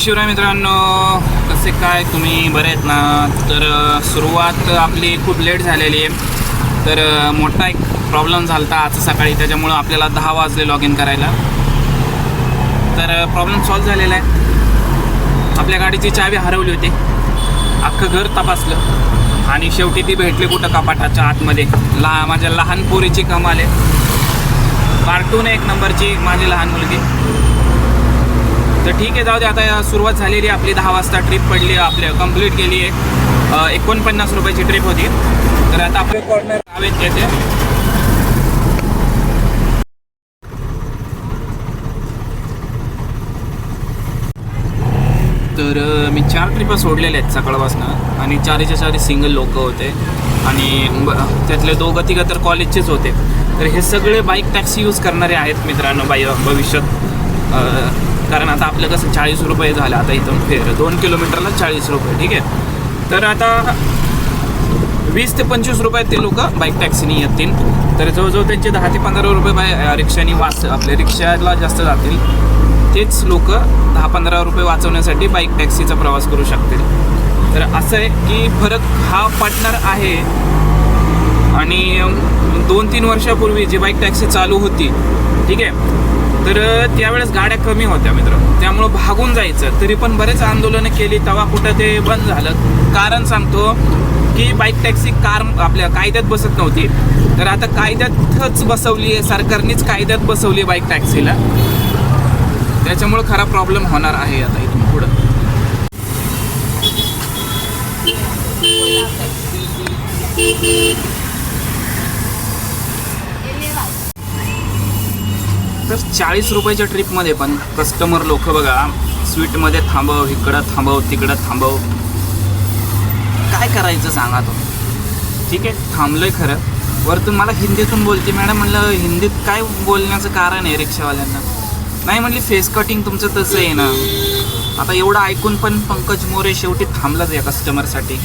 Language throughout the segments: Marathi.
शिवराय मित्रांनो कसे काय तुम्ही? बरे आहेत ना? तर सुरुवात आपली खूप लेट झालेली आहे. तर मोठा एक प्रॉब्लेम झाला होता आज सकाळी त्याच्यामुळं आपल्याला दहा वाजले लॉग इन करायला. तर प्रॉब्लेम सॉल्व झालेला आहे. आपल्या गाडीची चावी हरवली होती. अख्खं घर तपासलं. आणि शेवटी ती भेटली कुठं? कपाटाच्या आतमध्ये. ला माझ्या लहान पोरीची कमाल आहे. कार्टून एक नंबरची माझी लहान मुलगी. तर ठीक आहे जाऊ दे आता सुरुवात झालेली आपली दहा वाजता ट्रिप पडली आपल्या कंप्लीट केली आहे. एकोणपन्नास रुपयाची ट्रिप होती. तर आता आपले कॉर्नर आहेत त्याचे तर मी चार ट्रिपं सोडलेल्या आहेत सकाळपासून. आणि चारीच्या चारी सिंगल लोक होते. आणि त्यातले दोघं तिघं तर कॉलेजचेच होते. तर हे सगळे बाईक टॅक्सी यूज करणारे आहेत मित्रांनो बाई भविष्यात. कारण आता आपलं कसं चाळीस रुपये झालं आता इथून फेर. दोन किलोमीटरला चाळीस रुपये ठीक आहे? तर आता वीस ते पंचवीस रुपयात ते लोक बाईक टॅक्सीने येतील. तर जवळजवळ त्यांचे दहा ते पंधरा रुपये बाय रिक्षाने वाच आपल्या रिक्षाला जास्त जातील. तेच लोक दहा पंधरा रुपये वाचवण्यासाठी बाईक टॅक्सीचा प्रवास करू शकतील. तर असं आहे की फरक हा पडणार आहे. आणि दोन तीन वर्षापूर्वी जी बाईक टॅक्सी चालू होती ठीक आहे? तर त्यावेळेस गाड्या कमी होत्या मित्र. त्यामुळं भागून जायचं. तरी पण बरेच आंदोलनं केली तेव्हा कुठं ते बंद झालं. कारण सांगतो की बाईक टॅक्सी कार आपल्या कायद्यात बसत नव्हती. तर आता कायद्यातच बसवली आहे सरकारनेच कायद्यात बसवली बाईक टॅक्सीला त्याच्यामुळं खरा प्रॉब्लेम होणार आहे आता इथून पुढं. तर चाळीस रुपयाच्या ट्रिपमध्ये पण कस्टमर लोक बघा स्वीटमध्ये थांबव इकडं थांबव तिकडं थांबव. काय करायचं सांगा तो. ठीक आहे थांबलोय खरं. वरतून मला हिंदीतून बोलते. मॅडम म्हणलं हिंदीत काय बोलण्याचं कारण आहे रिक्षावाल्यांना? नाही म्हणली फेस कटिंग तुमचं तसं आहे ना. आता एवढं ऐकून पण पंकज मोरे शेवटी थांबलाच या कस्टमरसाठी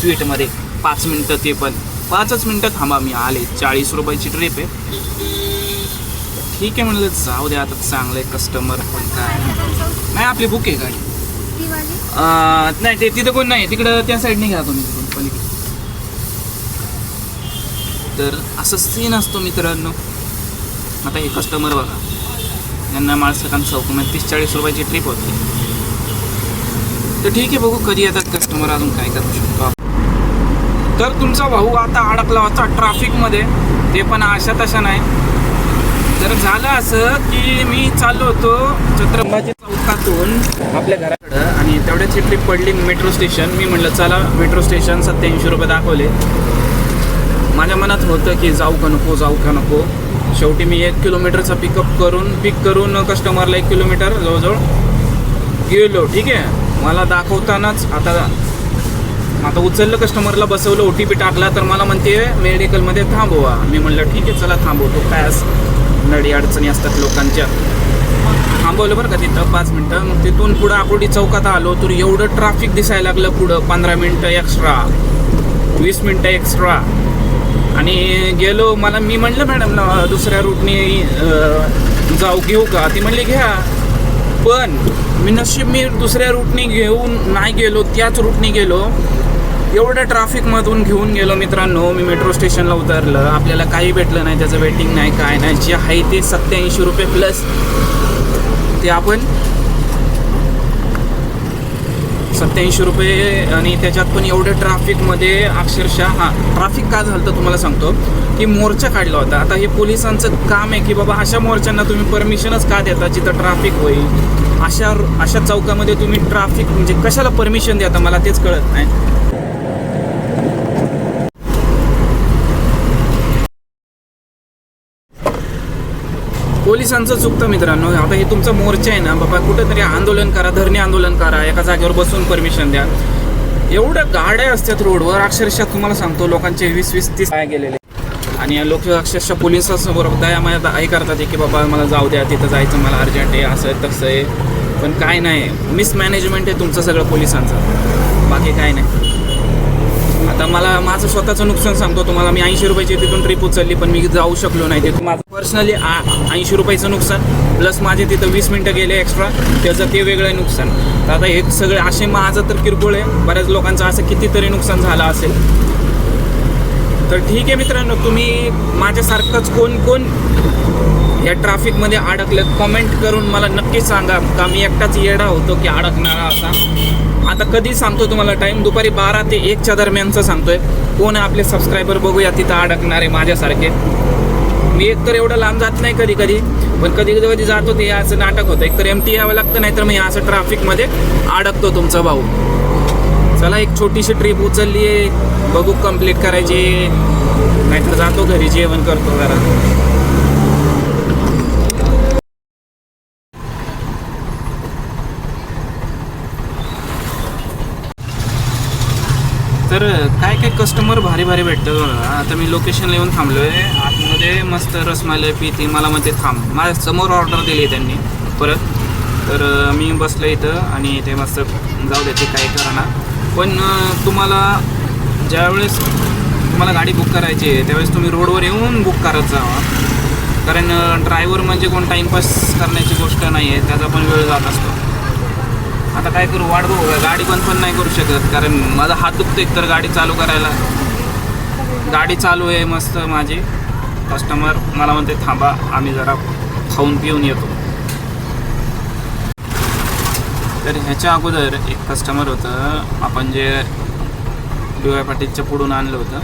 स्वीटमध्ये पाच मिनटं ते पण. पाचच मिनटं थांबा मी आले. चाळीस रुपयाची ट्रिप आहे. ठीक आहे म्हणलं जाऊ दे आता चांगलं कस्टमर पण काय. नाही आपली बुक आहे गाडी. अं, नाही ते तिथं कोण नाही तिकडं त्या साईडने घ्या तुम्ही तिकडून पलीकडे. तर असं सीन असतो मित्रांनो. आता हे कस्टमर बघा. यांना माळसकांत चौक तीस चाळीस रुपयाची ट्रिप होती. तर ठीक आहे बघू कधी येतात कस्टमर अजून काय करू शकतो आपण. तर तुमचा भाऊ आता अडकला होता ट्रॅफिकमध्ये ते पण अशा तशा नाही. तर झालं असं की मी चाललो होतो छत्रपती चौकातून आपल्या घराकडं आणि तेवढ्याची ट्रिप पडली मेट्रो स्टेशन मी म्हटलं चला मेट्रो स्टेशन सत्याऐंशी रुपये दाखवले. माझ्या मनात होतं की जाऊ का नको जाऊ का नको. शेवटी मी एक किलोमीटरचा पिकअप करून पिक करून कस्टमरला एक किलोमीटर जवळजवळ गेलो. ठीक आहे? मला दाखवतानाच आता आता उचललं कस्टमरला बसवलं ओ टी पी टाकला तर मला म्हणते मेडिकलमध्ये थांबवा. मी म्हणलं ठीक आहे चला थांबवतो. काय असं. नडी अडचणी असतात लोकांच्या. थांबवलं बरं का तिथं पाच मिनटं. मग तिथून पुढं आकुर्डी चौकात आलो तर एवढं ट्रॅफिक दिसायला लागलं पुढं. पंधरा मिनटं एक्स्ट्रा वीस मिनटं एक्स्ट्रा आणि गेलो मला मी म्हणलं मॅडम दुसऱ्या रूटने जाऊ घेऊ का? ती म्हणली घ्या. पण मी नशीब मी दुसऱ्या रूटने घेऊन नाही गेलो त्याच रूटने गेलो. एवढ्या ट्रॅफिकमधून घेऊन गेलो मित्रांनो मी मेट्रो स्टेशनला उतरलं. आपल्याला काही भेटलं नाही त्याचं वेटिंग नाही काय नाही. जे आहे ते सत्याऐंशी रुपये प्लस ते आपण सत्याऐंशी रुपये आणि त्याच्यात पण एवढ्या ट्रॅफिकमध्ये अक्षरशः हा ट्रॅफिक का झालं तर तुम्हाला सांगतो की मोर्चा काढला होता. आता हे पोलिसांचं काम आहे की बाबा अशा मोर्चांना तुम्ही परमिशनच का देता जिथं ट्रॅफिक होईल? अशा अशा चौकामध्ये तुम्ही ट्रॅफिक म्हणजे कशाला परमिशन देता? मला तेच कळत नाही. पोलिसांचं चुकतं मित्रांनो. आता हे तुमचा मोर्चा आहे ना बाबा कुठेतरी आंदोलन करा धरणे आंदोलन करा एका जागेवर बसून परमिशन द्या. एवढ्या गाड्या असतात रोडवर अक्षरशः तुम्हाला सांगतो लोकांचे वीस वीस तीस काय गेलेले. आणि लोक अक्षरशः पोलिसांसमोर दया माझ्या आई करतात की बाबा मला जाऊ द्या तिथं जायचं मला अर्जंट आहे असं आहे तसं आहे. पण काय नाही मिसमॅनेजमेंट आहे तुमचं सगळं पोलिसांचं. बाकी काय नाही. आता मला माझं स्वतःचं नुकसान सांगतो. तुम्हाला मी ऐंशी रुपयाची तिथून ट्रिप उचलली पण मी जाऊ शकलो नाही तिथून. माझं पर्सनली ऐंशी रुपयाचं नुकसान प्लस माझे तिथं वीस मिनटं गेले एक्स्ट्रा त्याचं ते वेगळं नुकसान. तर आता हे सगळे असे माझं तर किरकोळ आहे. बऱ्याच लोकांचं असं कितीतरी नुकसान झालं असेल. तर ठीक आहे मित्रांनो तुम्ही माझ्यासारखंच कोण कोण या ट्रॅफिकमध्ये अडकलं कमेंट करून मला नक्की सांगा का मी एकटाच येडा होतो की अडकणारा असा. आता कधी सांगतो तुम्हाला टाईम दुपारी बारा ते एकच्या दरम्यानचं सांगतोय. कोण आपले सबस्क्रायबर बघूया तिथं अडकणारे माझ्यासारखे. मी एकतर एवढं लांब जात नाही कधी कधी पण कधी कधी जातो ते असं नाटक होतं. एकतर एम टी यावं लागतं नाहीतर मी असं ट्रॅफिकमध्ये अडकतो तुमचा भाऊ. चला एक छोटीशी ट्रिप उचलली आहे. बघू कंप्लीट करायची नाहीतर जातो घरी जेवण करतो जरा. तर काय काय कस्टमर भारी भारी भेटतं आता मी लोकेशनला येऊन थांबलो आहे आतमध्ये मस्त रसमालाई पिती मला म्हणते थांब. माझ्यासमोर ऑर्डर दिली त्यांनी परत. तर मी बसलो इथं आणि ते मस्त जाऊ देते काय करा ना पण तुम्हाला ज्यावेळेस तुम्हाला गाडी बुक करायची आहे त्यावेळेस तुम्ही रोडवर येऊन बुक करत जावा कारण ड्रायव्हर म्हणजे कोण टाईमपास करण्याची गोष्ट नाही आहे त्याचा पण वेळ जात असतो. आता काय करू वाट बघू गाडी बंद पण नाही करू शकत कारण माझा हात दुखतो एकतर गाडी चालू करायला. गाडी चालू आहे मस्त माझी. कस्टमर मला म्हणते थांबा आम्ही जरा खाऊन पिऊन येतो. तर ह्याच्या अगोदर एक कस्टमर होतं. आपण जे डी वाय पाटीलच्या पुढून आणलं होतं.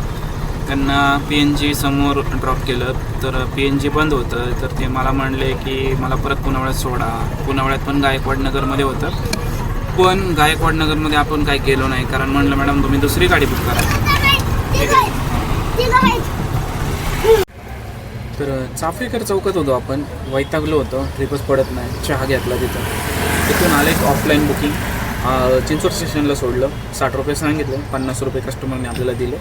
त्यांना पी एन जी समोर ड्रॉप केलं. तर पी एन जी बंद होतं. तर ते मला म्हणले की मला परत पुनावळ्यात सोडा. पुनावळ्यात पण गायकवाड नगरमध्ये होतं. पण गायकवाड नगरमध्ये आपण काही गेलो नाही. कारण म्हणलं मॅडम तुम्ही दुसरी गाडी बुक करा. तर चाफेकर चौकात होतो आपण. वैतागलो होतो. ट्रिपच पडत नाही. चहा घेतला तिथं. तिथून आलं एक ऑफलाईन बुकिंग चिंचवड स्टेशनला सोडलं. साठ रुपये सांगितलं. पन्नास रुपये कस्टमरने आपल्याला दिले.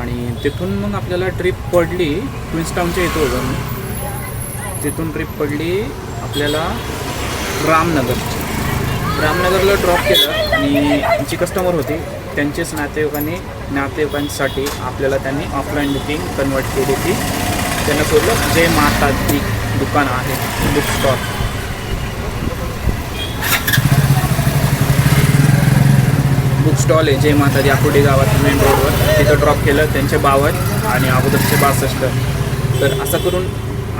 आणि तिथून मग आपल्याला ट्रिप पडली क्विन्सटाऊनच्या इथं होतो मी तिथून ट्रिप पडली आपल्याला रामनगर. रामनगरला ड्रॉप केलं. आणि जी कस्टमर होती त्यांचेच नातेवाईकांनी नातेवाईकांसाठी आपल्याला त्यांनी ऑफलाईन बुकिंग कन्वर्ट केली ती. त्यांना सोडलं. जय माता दी दुकान आहे बुक स्टॉल बुक स्टॉल आहे जय माता दी आकुर्डी गावात मेन रोडवर तिथं ड्रॉप केलं त्यांचे बावन्न आणि अगोदरचे बासष्ट. तर असं करून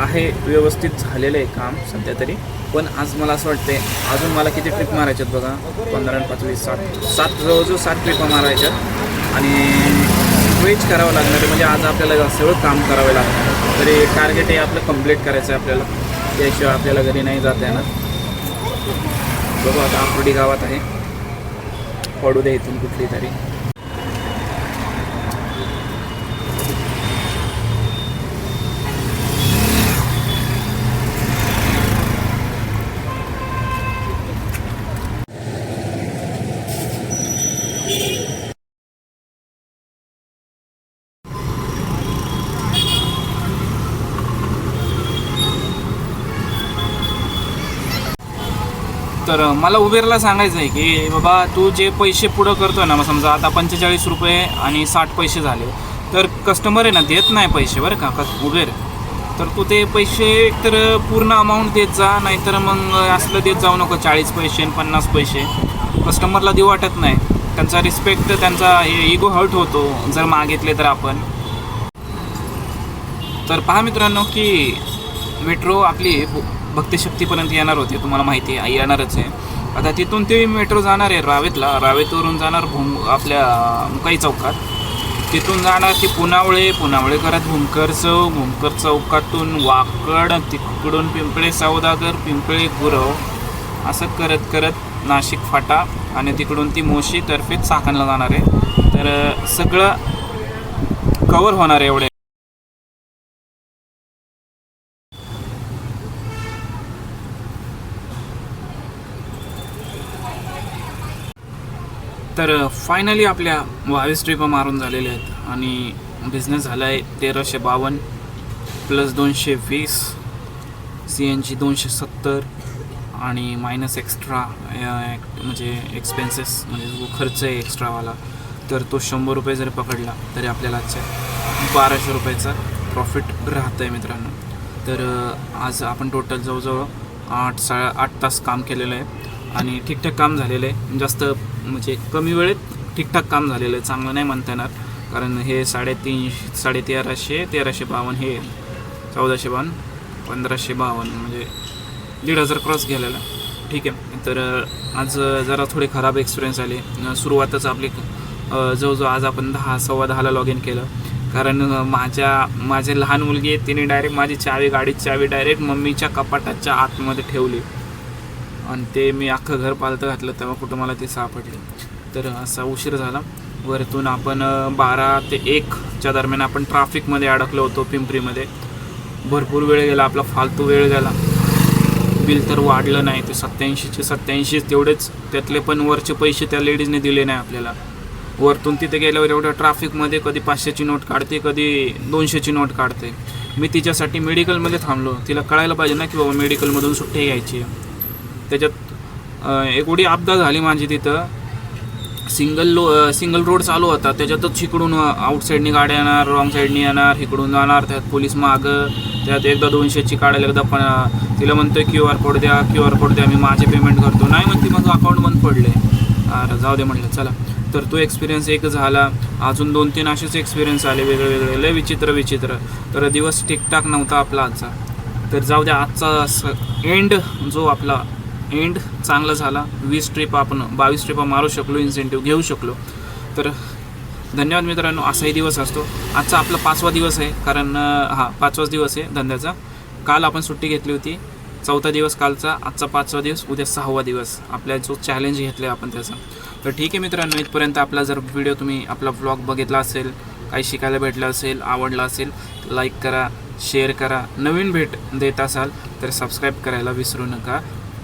आहे व्यवस्थित झालेलं आहे काम सध्या तरी. पण आज मला असं वाटते अजून मला किती ट्रिप मारायच्यात बघा? पंधरा आणि पाच वीस सात. सात जवळजवळ सात ट्रिपा मारायच्यात. आणि वेज करावं लागणार आहे. म्हणजे आज आपल्याला सगळं काम करावं लागणार तरी टार्गेट हे आपलं कंप्लीट करायचं आहे आपल्याला. त्याशिवाय आपल्याला घरी नाही जाता येणार. बघू आता आकुर्डी गावात आहे. पडू दे इथून कुठली तरी. तर मला उबेरला सांगायचं आहे की बाबा तू जे पैसे पुढं करतोय ना मग समजा आता पंचेचाळीस रुपये आणि साठ पैसे झाले तर कस्टमर आहे ना देत नाही पैसे बरं का? कस उबेर? तर तू ते पैसे एकतर पूर्ण अमाऊंट देत जा नाहीतर मग असलं देत जाऊ नको चाळीस पैसे आणि पन्नास पैसे. कस्टमरला देऊ वाटत नाही. त्यांचा रिस्पेक्ट त्यांचा इगो हर्ट होतो जर मागितले तर आपण. तर पहा मित्रांनो की मेट्रो आपली भक्तिशक्तीपर्यंत येणार होती तुम्हाला माहिती आहे येणारच आहे. आता तिथून ते मेट्रो जाणार आहे रावेतला. रावेतवरून जाणार भूम आपल्या मुकाई चौकात. तिथून जाणार ती पुनावळे पुनावळे करत भूमकर चौक भूमकर चौकातून वाकड तिकडून पिंपळे सौदागर पिंपळे गुरव असं करत करत नाशिक फाटा आणि तिकडून ती मोशीतर्फे चाकणला जाणार आहे. तर सगळं कवर होणार आहे एवढे तर फायनली आपल्या बावीस ट्रिपा मारून झालेल्या आहेत आणि बिझनेस झाला आहे तेराशे बावन्न प्लस दोनशे वीस सी एन जी दोनशे सत्तर आणि मायनस एक्स्ट्रा म्हणजे एक्सपेन्सेस म्हणजे जो खर्च आहे एक्स्ट्रावाला तर तो शंभर रुपये जरी पकडला तरी आपल्याला आजच्या बाराशे रुपयाचा प्रॉफिट राहतं आहे मित्रांनो. तर आज आपण टोटल जवळजवळ आठ सा आठ तास काम केलेलं आहे आणि ठीकठाक काम झालेलं आहे. जास्त म्हणजे कमी वेळेत ठीकठाक काम झालेलं आहे चांगलं नाही म्हणता येणार. कारण हे साडेतीन साडे तेराशे तेराशे बावन्न हे चौदाशे बावन्न पंधराशे बावन्न म्हणजे दीड हजार क्रॉस गेलेला. ठीक आहे. तर आज जरा थोडे खराब एक्सपिरियन्स आले. सुरुवातच आपली जवळजवळ आज आपण दहा सव्वा दहाला लॉग इन केलं. कारण माझ्या माझे लहान मुलगी आहे तिने डायरेक्ट माझी चावी गाडीची चावी डायरेक्ट मम्मीच्या कपाटाच्या आतमध्ये ठेवली. आणि ते मी अख्खं घर पालतं घातलं तेव्हा कुठं मला ते सापडले. तर असा उशीर झाला. वरतून आपण बारा ते एकच्या दरम्यान आपण ट्राफिकमध्ये अडकलो होतो पिंपरीमध्ये. भरपूर वेळ गेला आपला फालतू वेळ गेला. बिल तर वाढलं नाही ते सत्याऐंशीचे सत्याऐंशी तेवढेच. त्यातले पण वरचे पैसे त्या लेडीजने दिले नाही आपल्याला. वरतून तिथे गेल्यावर एवढ्या ट्राफिकमध्ये कधी पाचशेची नोट काढते कधी दोनशेची नोट काढते. मी तिच्यासाठी मेडिकलमध्ये थांबलो. तिला कळायला पाहिजे ना की बाबा मेडिकलमधून सुट्टी घ्यायची आहे. त्याच्यात एक उडी अपघात झाली माझी तिथं. सिंगल लो सिंगल रोड चालू होता. त्याच्यातच इकडून आउटसाईडनी गाड्या येणार रॉंग साईडनी येणार इकडून जाणार त्यात पोलीस मागं त्यात एकदा दोनशेची काढायला एकदा पण तिला म्हणतोय क्यू आर कोड द्या क्यू आर कोड द्या मी माझे पेमेंट करतो. नाही म्हणते माझं अकाउंट बंद पडले अरे जाऊ दे म्हटलं चला. तर तो एक्सपिरियन्स एक झाला. अजून दोन तीन असेच एक्सपिरियन्स आले वेगळे वेगळे लय विचित्र विचित्र. तर दिवस ठीकठाक नव्हता आपला आजचा. तर जाऊ द्या आजचा एंड जो आपला एंड चांगला झाला. वीस ट्रिप आपण बावीस ट्रिपा मारू शकलो इन्सेंटिव्ह घेऊ शकलो. तर धन्यवाद मित्रांनो असाही दिवस असतो. आजचा आपला पाचवा दिवस आहे कारण हा पाचवाच दिवस आहे धंद्याचा. काल आपण सुट्टी घेतली होती. चौथा दिवस कालचा आजचा पाचवा दिवस उद्या सहावा दिवस. आपल्या जो चॅलेंज घेतला आहे आपण त्याचा. तर ठीक आहे मित्रांनो इथपर्यंत आपला जर व्हिडिओ तुम्ही आपला ब्लॉग बघितला असेल काही शिकायला भेटलं असेल आवडला असेल लाईक करा शेअर करा. नवीन भेट देत असाल तर सबस्क्राईब करायला विसरू नका.